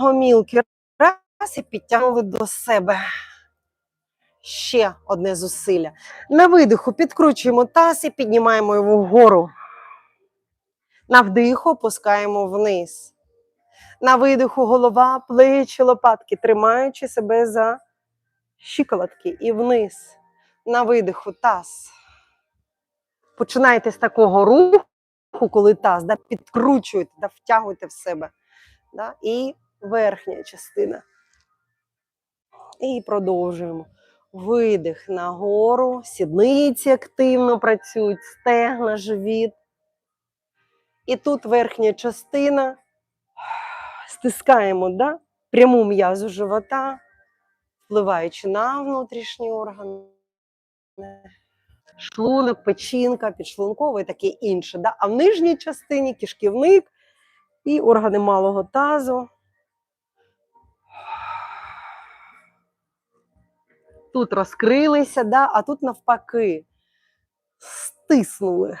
гомілки. Раз і підтягнули до себе. Ще одне зусилля. На видиху підкручуємо таз і піднімаємо його вгору. На вдиху опускаємо вниз. На видиху голова, плечі, лопатки, тримаючи себе за щиколотки і вниз. На видиху таз. Починайте з такого руху, коли таз, да, підкручуєте, да, втягуєте в себе. Да, і верхня частина. І продовжуємо. Видих нагору, сідниці активно працюють, стегна, живіт. І тут верхня частина. Стискаємо да? пряму м'язу живота, впливаючи на внутрішні органи. Шлунок, печінка, підшлунковий, таке інше. Да? А в нижній частині кишківник і органи малого тазу. Тут розкрилися, да? а тут навпаки стиснули.